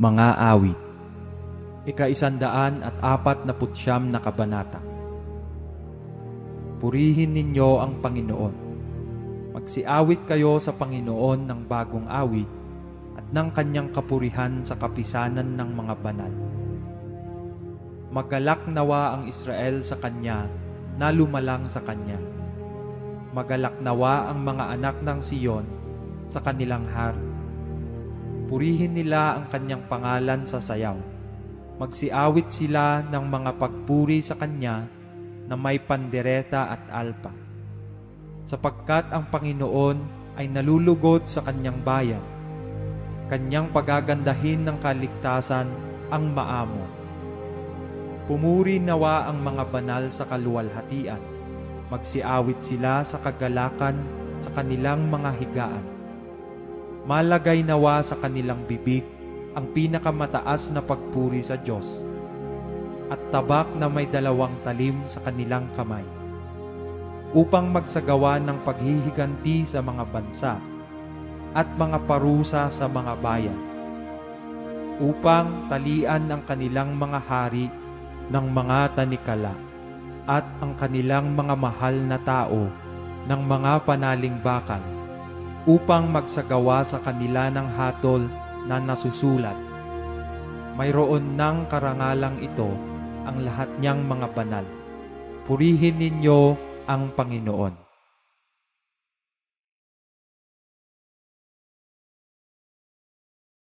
Mga awit Ikaisandaan at apat na putsyam na kabanata Purihin ninyo ang Panginoon. Magsiawit kayo sa Panginoon ng bagong awit at ng kanyang kapurihan sa kapisanan ng mga banal. Magalak nawa ang Israel sa kanya na lumalang sa kanya. Magalak nawa ang mga anak ng Siyon sa kanilang hari. Purihin nila ang kanyang pangalan sa sayaw. Magsiawit sila ng mga pagpuri sa kanya na may pandereta at alpa. Sapagkat ang Panginoon ay nalulugod sa kanyang bayan. Kanyang pagagandahin ng kaligtasan ang maamo. Pumuri nawa ang mga banal sa kaluwalhatian. Magsiawit sila sa kagalakan sa kanilang mga higaan. Malagay nawa sa kanilang bibig ang pinakamataas na pagpuri sa Diyos at tabak na may dalawang talim sa kanilang kamay upang magsagawa ng paghihiganti sa mga bansa at mga parusa sa mga bayan upang talian ang kanilang mga hari ng mga tanikala at ang kanilang mga mahal na tao ng mga panaling bakal upang magsagawa sa kanila ng hatol na nasusulat. Mayroon ng karangalang ito ang lahat niyang mga banal. Purihin ninyo ang Panginoon.